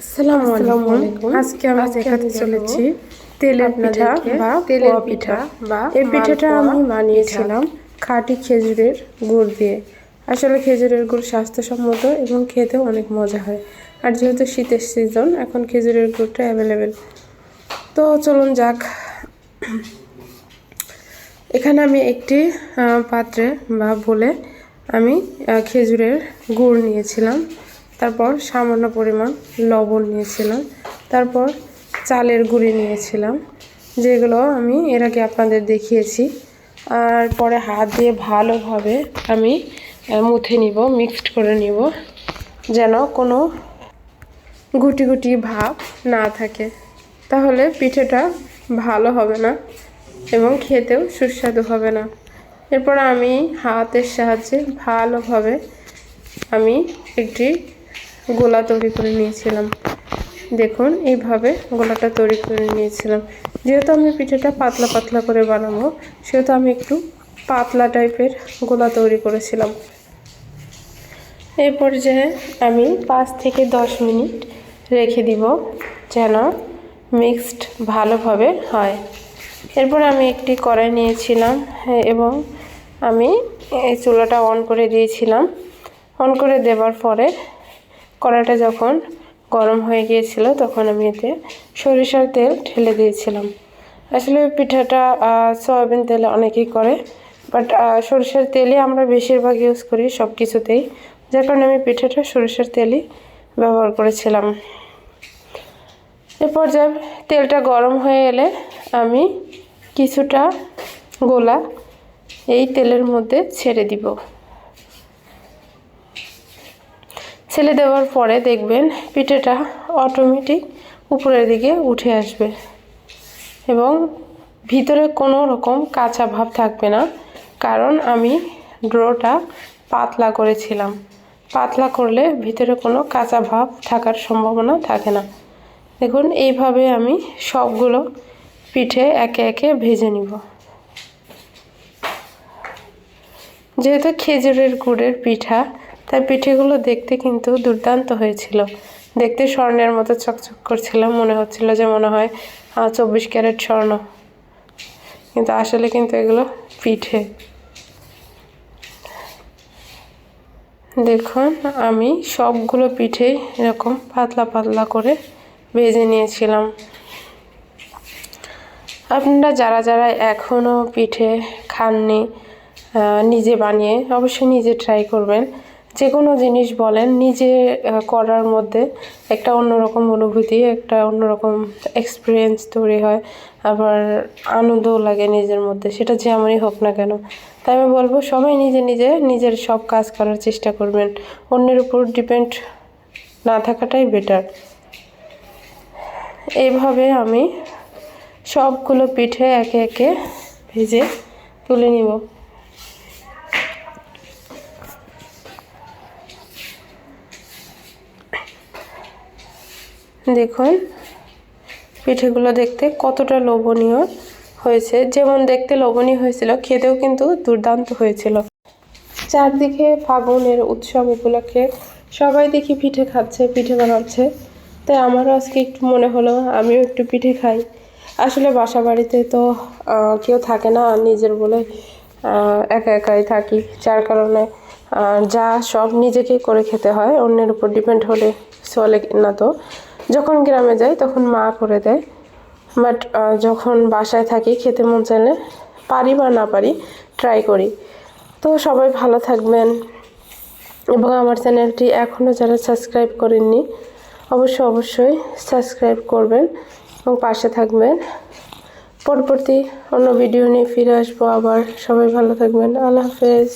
আসসালামু আলাইকুম। আজকে আমি দেখাতে চলেছি তেলের পিঠা বা তেলের পিঠা। বা এই পিঠাটা আমি বানিয়েছিলাম খাঁটি খেজুরের গুড় দিয়ে। আসলে খেজুরের গুড় স্বাস্থ্যসম্মত এবং খেতেও অনেক মজা হয়। আর যেহেতু শীতের সিজন এখন খেজুরের গুড়টা অ্যাভেলেবেল তো চলুন যাক। এখানে আমি একটি পাত্রে বা বলে আমি খেজুরের গুড় নিয়েছিলাম। তারপর সামান্য পরিমাণ লবণ নিয়েছিলাম। তারপর চালের গুঁড়ি নিয়েছিলাম, যেগুলো আমি এর আগে আপনাদের দেখিয়েছি। আর পরে হাত দিয়ে ভালোভাবে আমি মুথে নিব, মিক্সড করে নিব, যেন কোনো গুটি গুটি ভাব না থাকে। তাহলে পিঠেটা ভালো হবে না এবং খেতেও সুস্বাদু হবে না। এরপর আমি হাতের সাহায্যে ভালোভাবে আমি একটি গোলা তৈরি করে নিয়েছিলাম। দেখুন এইভাবে গোলাটা তৈরি করে নিয়েছিলাম। যেহেতু আমি পিঠেটা পাতলা পাতলা করে বানাবো সেহেতু আমি একটু পাতলা টাইপের গোলা তৈরি করেছিলাম। এই পর্যায়ে আমি পাঁচ থেকে দশ মিনিট রেখে দিব যেন মিক্সড ভালোভাবে হয়। এরপর আমি একটি কড়াই নিয়েছিলাম হ্যাঁ, এবং আমি এই চুলাটা অন করে দিয়েছিলাম। অন করে দেওয়ার পরে কড়াইটা যখন গরম হয়ে গিয়েছিল, তখন আমি এতে সরিষার তেল ঢেলে দিয়েছিলাম। আসলে পিঠাটা সয়াবিন তেলে অনেকেই করে বাট সরিষার তেলই আমরা বেশিরভাগ ইউজ করি সব কিছুতেই যার কারণে আমি পিঠাটা সরিষার তেলই ব্যবহার করেছিলাম। এ পর্যায়ে তেলটা গরম হয়ে এলে আমি কিছুটা গোলা এই তেলের মধ্যে ছেড়ে দিব। ছেড়ে দেওয়ার পরে দেখবেন পিঠেটা অটোমেটিক উপরের দিকে উঠে আসবে এবং ভিতরে কোনো রকম কাঁচা ভাব থাকবে না। কারণ আমি ড্রোটা পাতলা করেছিলাম। পাতলা করলে ভিতরে কোনো কাঁচা ভাব থাকার সম্ভাবনা থাকে না। দেখুন, এইভাবে আমি সবগুলো পিঠে একে একে ভেজে নিব। যেহেতু খেজুরের গুড়ের পিঠা তাই পিঠেগুলো দেখতে কিন্তু দুর্দান্ত হয়েছিল। দেখতে স্বর্ণের মতো চকচক করছিল, মনে হচ্ছিল যে মনে হয় চব্বিশ ক্যারেট স্বর্ণ। কিন্তু আসলে কিন্তু এগুলো পিঠে। দেখুন, আমি সবগুলো পিঠেই এরকম পাতলা পাতলা করে ভেজে নিয়েছিলাম। আপনারা যারা যারা এখনও পিঠে খাননি নিজে বানিয়ে অবশ্যই নিজে ট্রাই করবেন। যে কোনো জিনিস বলেন, নিজে করার মধ্যে একটা অন্যরকম অনুভূতি, একটা অন্যরকম এক্সপিরিয়েন্স তৈরি হয়, আবার আনন্দও লাগে নিজের মধ্যে, সেটা যেমনই হোক না কেন। তাই আমি বলব, সবাই নিজে নিজে নিজের সব কাজ করার চেষ্টা করবেন। অন্যের উপর ডিপেন্ড না থাকাটাই বেটার এইভাবে আমি সবগুলো পিঠে একে একে ভেজে তুলে নিব। দেখুন, পিঠেগুলো দেখতে কতটা লোভনীয় হয়েছে। যেমন দেখতে লোভনীয় হয়েছিল, খেতেও কিন্তু দুর্দান্ত হয়েছিল। চারদিকে ফাগুনের উৎসব উপলক্ষে সবাই দেখি পিঠে খাচ্ছে, পিঠে বানাচ্ছে। তাই আমারও আজকে একটু মনে হলো, আমিও একটু পিঠে খাই। আসলে বাসা বাড়িতে তো কেউ থাকে না নিজের বলে একা একাই থাকি। যার কারণে যা সব নিজেকেই করে খেতে হয়, অন্যের উপর ডিপেন্ড হলে চলে না তো। যখন গ্রামে যাই, তখন মা করে দেয়। বাট যখন বাসায় থাকি, খেতে মন চাইলে পারি বা না পারি ট্রাই করি। তো সবাই ভালো থাকবেন। এবং আমার চ্যানেলটি এখনও যারা সাবস্ক্রাইব করেননি অবশ্যই অবশ্যই সাবস্ক্রাইব করবেন এবং পাশে থাকবেন। পরবর্তী অন্য ভিডিও নিয়ে ফিরে আসব আবার। সবাই ভালো থাকবেন। আল্লাহ হাফেজ।